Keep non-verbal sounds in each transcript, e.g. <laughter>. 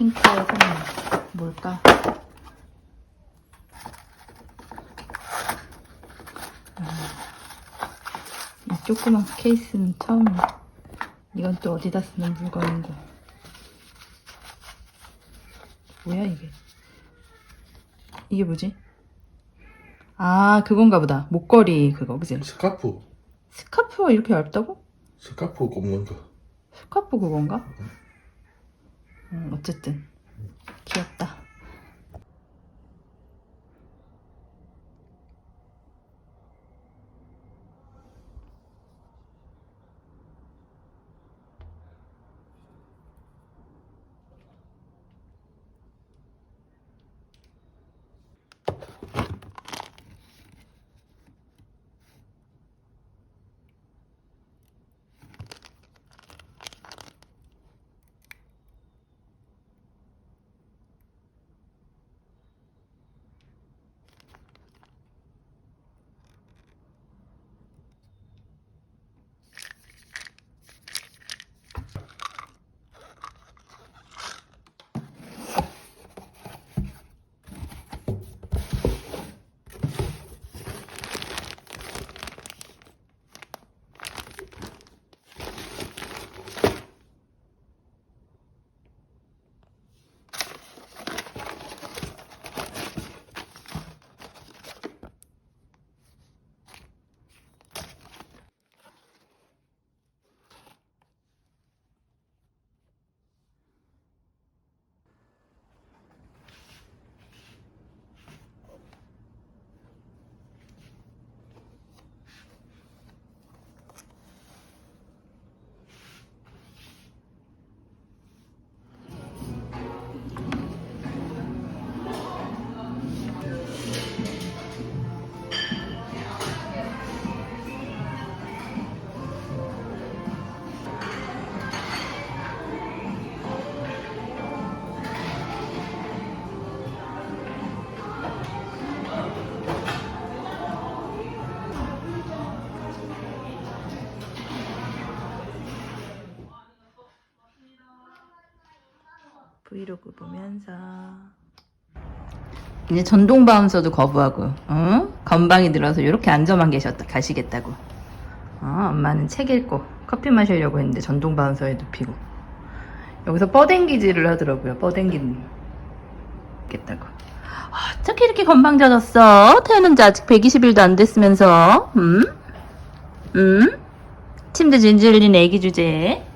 핑크의 선물 뭘까? 음, 이 조그만 케이스는 처음이야. 이건 또 어디다 쓰는 물건인고. 뭐야 이게? 이게 뭐지? 아 그건가 보다. 목걸이 그거 그지? 스카프. 스카프가 이렇게 얇다고? 스카프 꼽는 거. 스카프 그건가? 음, 어쨌든 귀엽다. 브이로그 보면서 이제 전동 바운서도 거부하고 어? 건방이 들어서 이렇게 앉아만 계셨다 가시겠다고 어, 엄마는 책 읽고 커피 마시려고 했는데 전동 바운서에 눕히고 여기서 뻐댕기질을 하더라고요 뻐댕기는 겠다고 어떻게 이렇게 건방져졌어? 태어난 지 아직 120일도 안 됐으면서 음? 음? 침대 질질 흘린 애기 주제에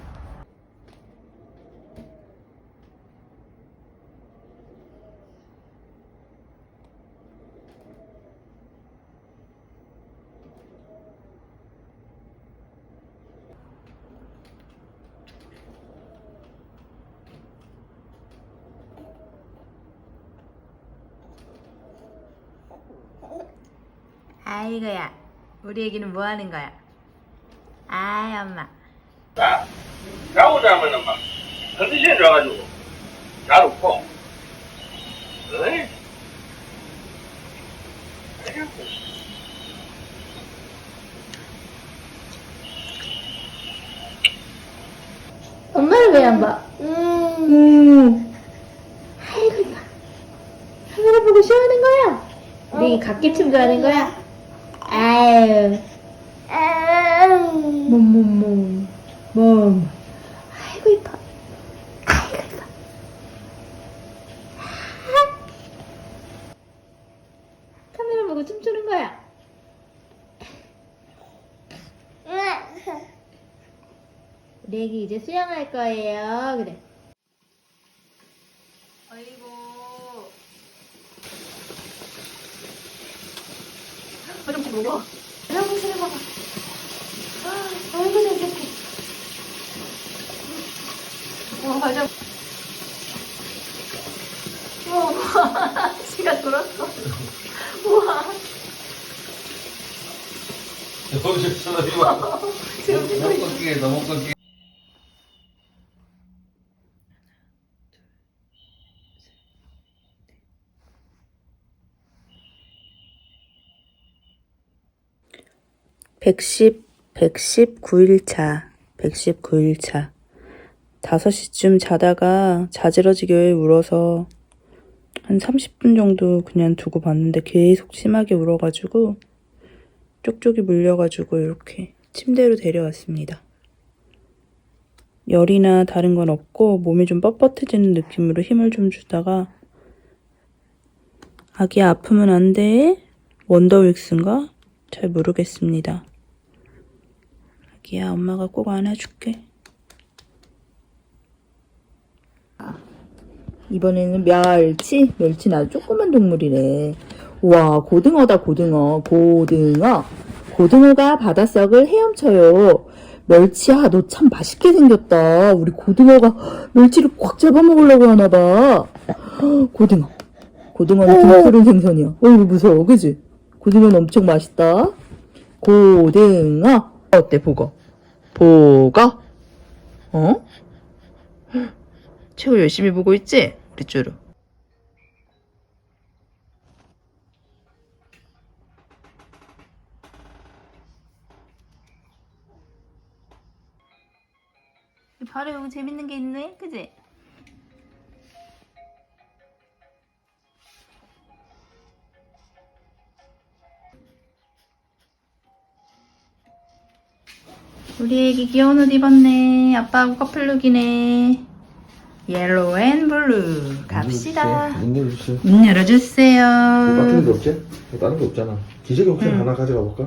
아이고야 우리 애기는 뭐 하는 거야? 아이 엄마 자, 자고 자면은 막 컨디션이 좋아가지고 잘 웃고 어이? 엄마를 왜 안 봐? 음. 아이고 이거 카메라 보고 쇼하는 거야? 우리 갓기침 좋아하는 거야? 아유. 몸몸몸 몸 아이고 이뻐. 아이고 이뻐. 카메라 보고 춤추는 거야? 우리 애기 이제 수영할 거예요. 그래 아이고 화장실 먹어 화장실에 먹어 아, 아이고 잘생겨 와 화장 우와 지가 돌았어. 우와. <laughs> 여기서 이거. <laughs> 지금 너무 꺾이게 너무 꺾이게. 백십 백십구 일차 백십구 일차 5시쯤 자다가 자지러지게 울어서 한 30분 정도 그냥 두고 봤는데 계속 심하게 울어가지고 쪽쪽이 물려가지고 이렇게 침대로 데려왔습니다. 열이나 다른 건 없고 몸이 좀 뻣뻣해지는 느낌으로 힘을 좀 주다가 아기야 아프면 안 돼? 원더윅스인가? 잘 모르겠습니다. 아기야 엄마가 꼭 안아줄게. 이번에는 멸치? 멸치는 아주 조그만 동물이네. 우와, 고등어다, 고등어. 고등어. 고등어가 바닷속을 헤엄쳐요. 멸치야, 너 참 맛있게 생겼다. 우리 고등어가 멸치를 꽉 잡아먹으려고 하나봐. 고등어. 고등어는 등푸른 생선이야. 어, 이거 무서워, 그지? 고등어는 엄청 맛있다. 고등어. 어때, 보거? 보거? 어? 최고 열심히 보고 있지? 우리 쭈루. 바로 여기 재밌는 게 있네, 그지? 우리 애기 귀여운 옷 입었네. 아빠하고 커플룩이네. 옐로우 앤 블루. 갑시다. 문 열어주세요. 문 열어주세요. 막히는 게 없지? 다른 게 없잖아. 기저귀 혹시 응. 하나 가져가 볼까?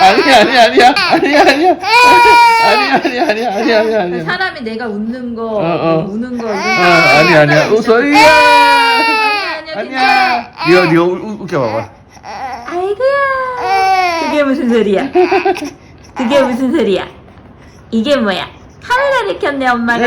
아니야 아니야 아니야 아니야 아니야 아니야 아니야 아니야 아니야 아니야 아니야 사람이 내가 웃는 거, 어, 어. 우는 거. 아, 아니야 아니야 웃어 이야 아니야, 아니야 니가 니가 우- 웃겨 봐봐 아이고야. 그게 무슨 소리야? 그게 무슨 소리야? 이게 뭐야? 카메라를 켰네, 엄마가.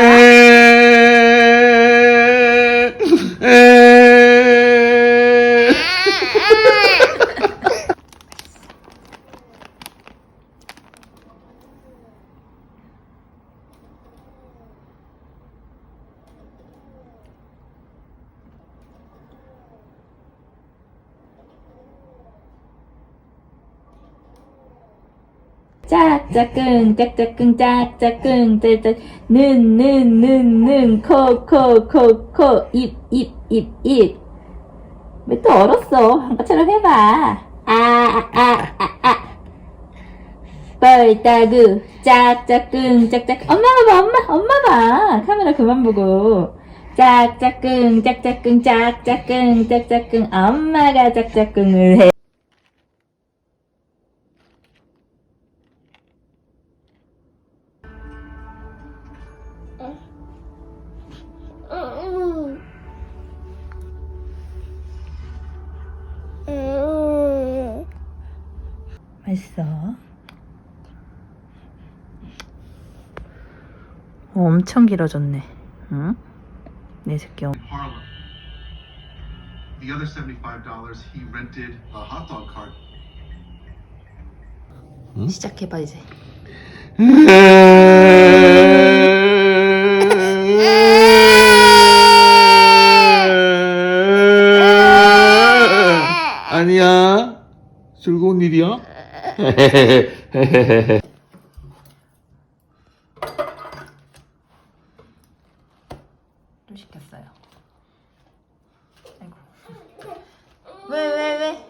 짝짝꿍 짝짝꿍 짝짝꿍 짝짝 는는는는 코 코 코 코 입 입 입 입. 왜 또 얼었어? 한번처럼 해봐. 아아아아. 뻘따구 짝짝꿍 짝짝. 엄마 봐봐 엄마 엄마 봐. 카메라 그만 보고. 짝짝꿍 짝짝꿍 짝짝꿍 짝짝꿍. 엄마가 짝짝꿍을 해 맛있어. 어, 엄청 길어졌네. 응? 내 새끼. 엄- Harlem. The other $75 he rented a hot dog cart 시작해봐 이제. 아니야 즐거운 일이야 <laughs> 또 시켰어요. 아이고. 왜, 왜, 왜?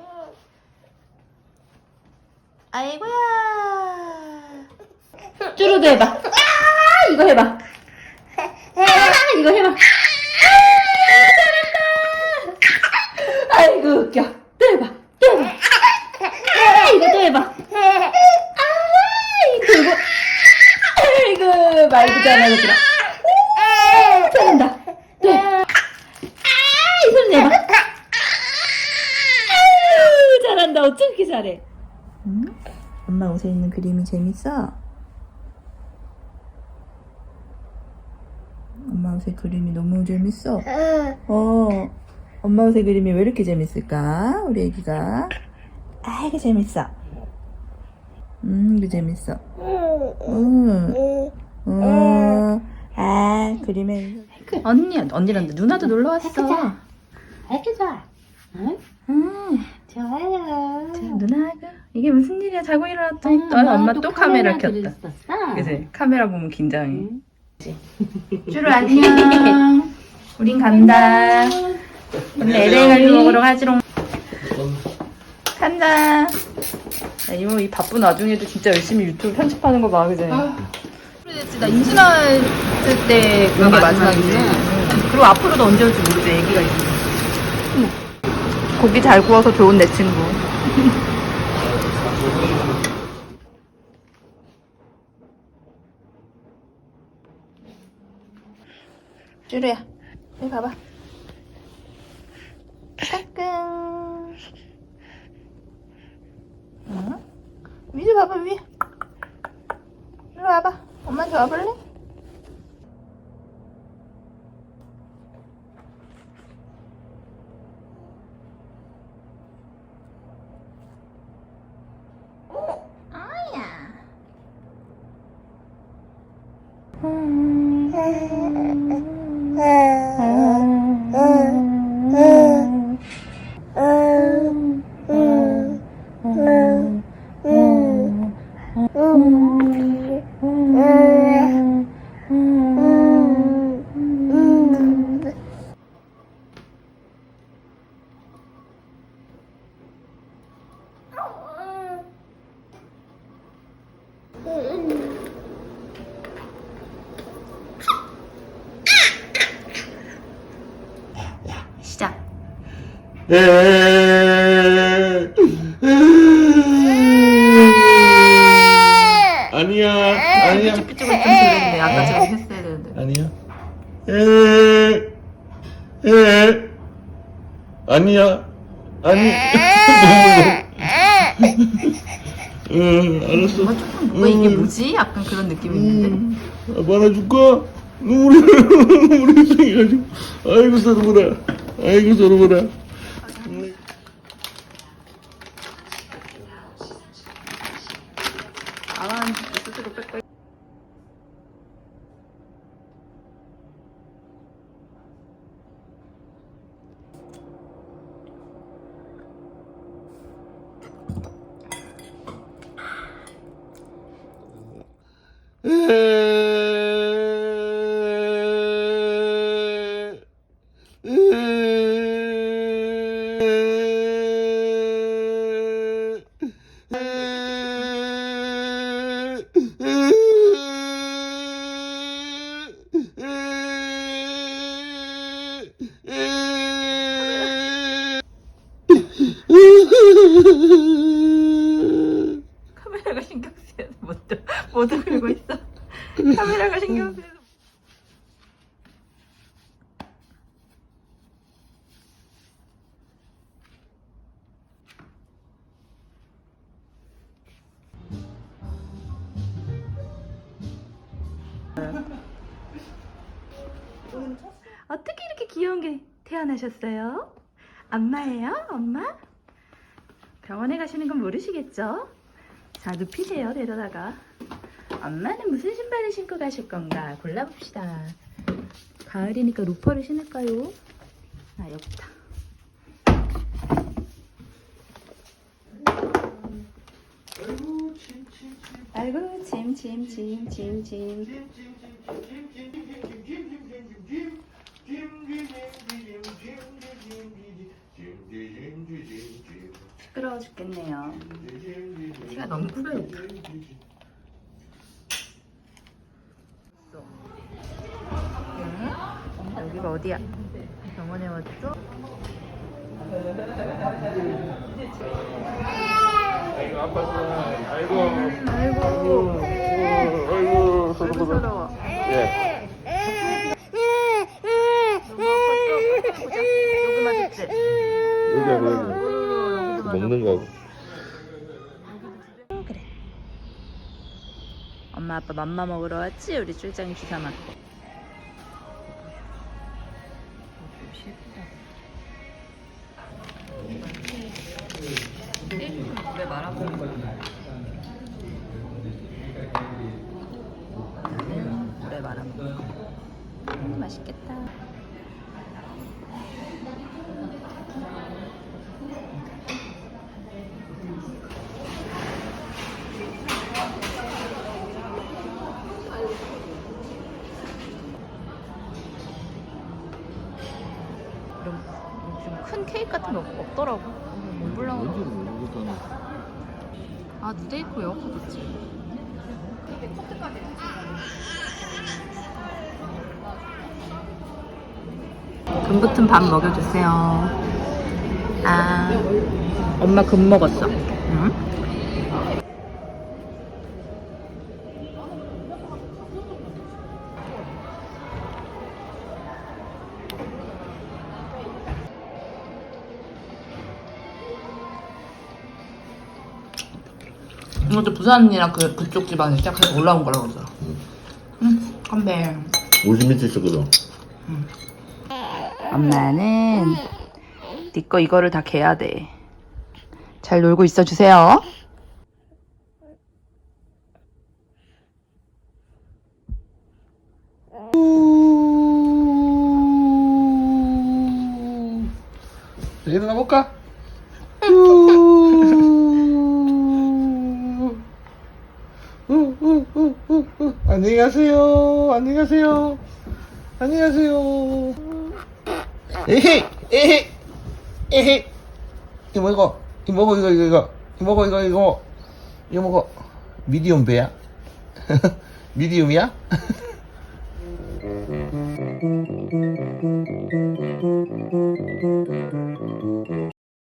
아이고야. 쭈루도 해봐. 아, 이거 해봐. 아, 이거 해봐. 아, 잘한다. 아이고, 웃겨. 또 해봐. 아, 이거 또 해봐. 아이고, 이거. 말도 잘하더라. 오, 잘한다. 또 해. 아, 이 소리 내봐. 아유, 잘한다. 어쩜 이렇게 잘해? 응? 엄마 옷에 있는 그림이 재밌어? 엄마 옷에 그림이 너무 재밌어? 어, 엄마 옷에 그림이 왜 이렇게 재밌을까? 우리 애기가. 아이고 재밌어. 음, 그 재밌어. 음, 음, 아 그림에. 언니, 언니란다. 누나도 놀러 왔어. 아이고 좋아. 응? 음, 좋아요. 자, 누나하고 이게 무슨 일이야? 자고 일어났더니 또 엄마 또 카메라 켰다. 그지? 카메라 보면 긴장해. 쭈루 안녕. <laughs> 우린 간다. 오늘 LA 갈비 먹으러 가지롱. 간다. 야, 이모 이 바쁜 와중에도 진짜 열심히 유튜브 편집하는 거 봐, 그 지? 그랬지. 나 임신할 때 그게 마지막이지. 응. 그리고 앞으로도 언제 올지 모르지, 애기가 있으면. 고기 잘 구워서 좋은 내 친구. 쭈루야, 여기 봐봐. 까꿍. 응? 위에 봐봐, 위에. 이리 와봐. 엄마한테 와볼래? 아야. 시작. 아니야, 아니야, 삐죽삐죽은 좀 그랬는데 아까처럼 했어야 되는데. 아니야. 에, 에, 아니야, 아니. 응, <laughs> 알았어. 뭔가 조금 뭔가 이게 뭐지? 약간 그런 느낌이 있는데. 아빠 하나 줄까? 눈물이, <laughs> 눈물이 생겨가지고. 아이고, 서러워라. 아이고, 서러워라. 가만 스스로 뺄 카메라가 <laughs> 신경 쓰여서 못, 들- 못 들고 있어. 카메라가 신경 쓰여서. 어떻게 이렇게 귀여운 게 태어나셨어요? 엄마예요? 엄마? 병원에 가시는 건 모르시겠죠? 자, 눕히세요, 데려다가. 엄마는 무슨 신발을 신고 가실 건가? 골라봅시다. 가을이니까 로퍼를 신을까요? 아, 여기다. 아이고, 침. 시끄러워 죽겠네요. 키가 너무 응? 여기가 어디야? 병원에 왔어? 아이고, 아팠어. 아이고. 아이고, 아이고, 서러워. 예. 여기? 여기 여기. 먹는 거. 그래. 엄마 아빠 맘마 먹으러 왔지? 우리 출장이 주사 맞고. 거. 나는 물에 말아 거. 음, 맛있겠다. 좀큰 케이크 같은 거 없- 없더라고. 몽블랑. 아 누데이크 여기겠지. 금붙은 밥 먹여주세요. 아, 엄마 금 먹었어. 응? 이것도 부산이랑 그 그쪽 지방에서 시작해서 올라온 거라고 그러더라. 응, 건배. 50m 있었거든. 엄마는 네 거 이거를 다 개야 돼. 잘 놀고 있어 주세요. 자, 일어나 볼까? 안녕히 가세요. 안녕히 가세요. 안녕히 가세요. 에헤이, 에헤이, 에헤이. 이거 먹어. 이거 먹어, 이거, 이거, 이거. 이거 먹어, 이거, 이거. 이거 먹어. 미디움 배야? <laughs> 미디움이야? <laughs>